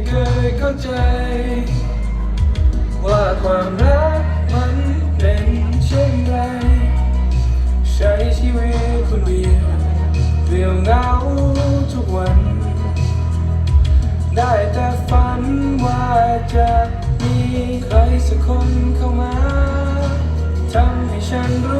่เคยเข้าใจ ว่าความรักมันเป็นเช่นไร ใช้ชีวิตคนเดียวเดียวเหงาทุกวัน ได้แต่ฝันว่าจะมีใครสักคนเข้ามาทำให้ฉันรู้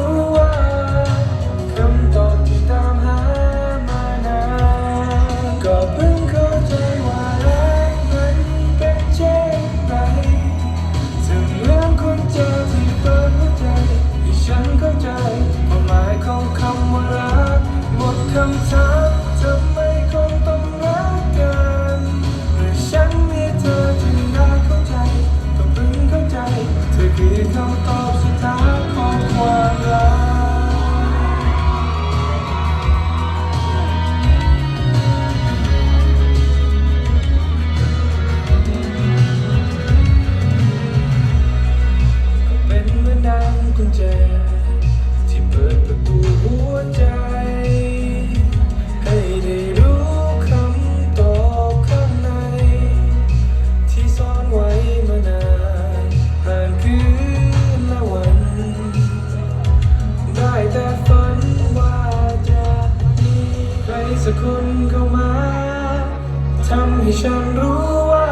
ทำให้ฉันรู้ว่า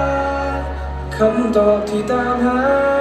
คำตอบที่ตามหา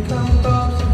become pops.